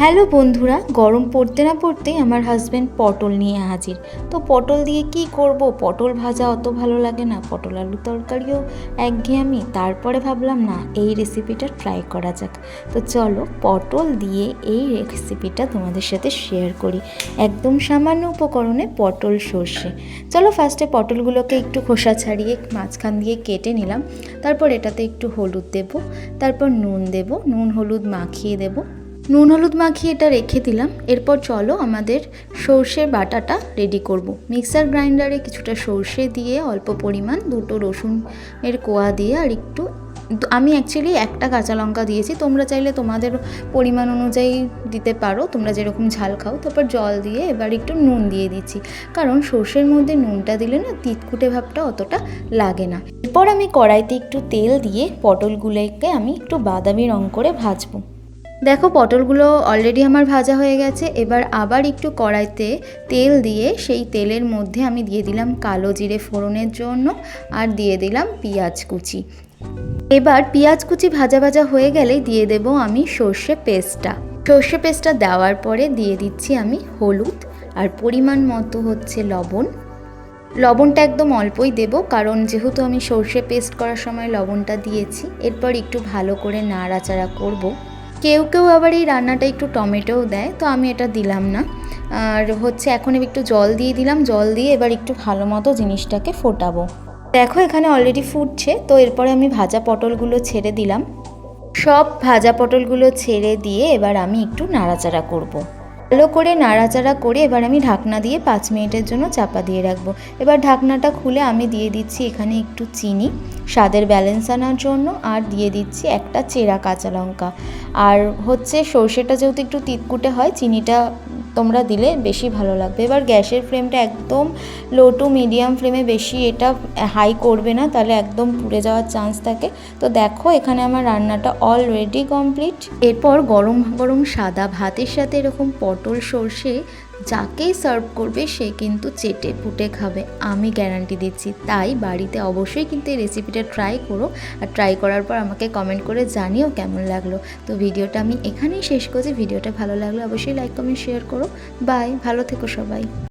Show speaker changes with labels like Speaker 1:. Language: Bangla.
Speaker 1: হ্যালো বন্ধুরা, গরম পড়তে না পড়তেই আমার হাজব্যান্ড পটল নিয়ে হাজির। তো পটল দিয়ে কি করব? পটল ভাজা অত ভালো লাগে না, পটল আলু তরকারিও একঘেয়েমি তারপরে ভাবলাম, না, এই রেসিপিটা ট্রাই করা যাক। তো চলো, পটল দিয়ে এই রেসিপিটা তোমাদের সাথে শেয়ার করি। একদম সামান্য উপকরণে পটল সর্ষে। চলো ফার্স্টে পটলগুলোকে একটু খোসা ছাড়িয়ে মাঝখান দিয়ে কেটে নিলাম। তারপর এটাতে একটু হলুদ দেব, তারপর নুন দেব, নুন, হলুদ মাখিয়ে দেব। নুন হলুদ মাখিয়ে এটা রেখে দিলাম। এরপর চলো আমাদের সর্ষে বাটাটা রেডি করব। মিক্সার গ্রাইন্ডারে কিছুটা সর্ষে দিয়ে অল্প পরিমাণ দুটো রসুনের কোয়া দিয়ে আর একটু আমি অ্যাকচুয়ালি একটা কাঁচা লঙ্কা দিয়েছি। তোমরা চাইলে তোমাদের পরিমাণ অনুযায়ী দিতে পারো। তোমরা যেরকম ঝাল খাও, তারপর জল দিয়ে এবার একটু নুন দিয়ে দিচ্ছি। কারণ সর্ষের মধ্যে নুনটা দিলে না তিতকুটে ভাবটা অতটা লাগে না। এরপর আমি কড়াইতে একটু তেল দিয়ে পটলগুলোকে আমি একটু বাদামি রং করে ভাজবো। দেখো, পটলগুলো অলরেডি আমার ভাজা হয়ে গেছে। এবার আবার একটু কড়াইতে তেল দিয়ে সেই তেলের মধ্যে আমি দিয়ে দিলাম কালো জিরে ফোড়নের জন্য আর দিয়ে দিলাম পেঁয়াজ কুচি। এবার পেঁয়াজ কুচি ভাজা ভাজা হয়ে গেলে দিয়ে দেব আমি সর্ষে পেস্টটা। সর্ষে পেস্টটা দেওয়ার পরে দিয়ে দিচ্ছি আমি হলুদ আর পরিমাণ মতো হচ্ছে লবণ। লবণটা একদম অল্পই দেব কারণ যেহেতু আমি সর্ষে পেস্ট করার সময় লবণটা দিয়েছি, এরপর একটু ভালো করে নাড়াচাড়া করব। কেউ কেউ আবার এই রান্নাটা একটু টমেটোও দেয়, তো আমি এটা দিলাম না। আর হচ্ছে এখন একটু জল দিয়ে দিলাম, জল দিয়ে এবার একটু ভালো মতো জিনিসটাকে ফোটাবো। দেখো এখানে অলরেডি ফুটছে, তো এরপরে আমি ভাজা পটলগুলো ছেড়ে দিলাম। সব ভাজা পটলগুলো ছেড়ে দিয়ে এবার আমি একটু নাড়াচাড়া করব। ভালো করে নাড়াচাড়া করে এবার আমি ঢাকনা দিয়ে পাঁচ মিনিটের জন্য চাপা দিয়ে রাখব। এবার ঢাকনাটা খুলে আমি দিয়ে দিচ্ছি এখানে একটু চিনি, স্বাদের ব্যালেন্স আনার জন্য, আর দিয়ে দিচ্ছি একটা চেরা কাঁচা লঙ্কা। আর হচ্ছে সর্ষেটা যেহেতু একটু তিতকুটে হয়, চিনিটা তোমরা দিলে বেশি ভালো লাগবে। এবার গ্যাসের ফ্লেমটা একদম লো টু মিডিয়াম ফ্লেমে বেশি এটা হাই করবে না, তাহলে একদম পুড়ে যাওয়ার চান্স থাকে। তো দেখো, এখানে আমার রান্নাটা অলরেডি কমপ্লিট এরপর গরম গরম সাদা ভাতের সাথে এরকম পটল সর্ষে যাকেই সার্ভ করবে, সে কিন্তু চেটে পুটে খাবে। আমি গ্যারান্টি দিচ্ছি। তাই বাড়িতে অবশ্যই কিন্তু এই রেসিপিটা ট্রাই করো। আর ট্রাই করার পর আমাকে কমেন্ট করে জানিও কেমন লাগল। তো ভিডিওটা আমি এখানেই শেষ করছি। ভিডিওটা ভালো লাগলে অবশ্যই লাইক কমেন্ট শেয়ার করো। বাই ভালো থেকো সবাই।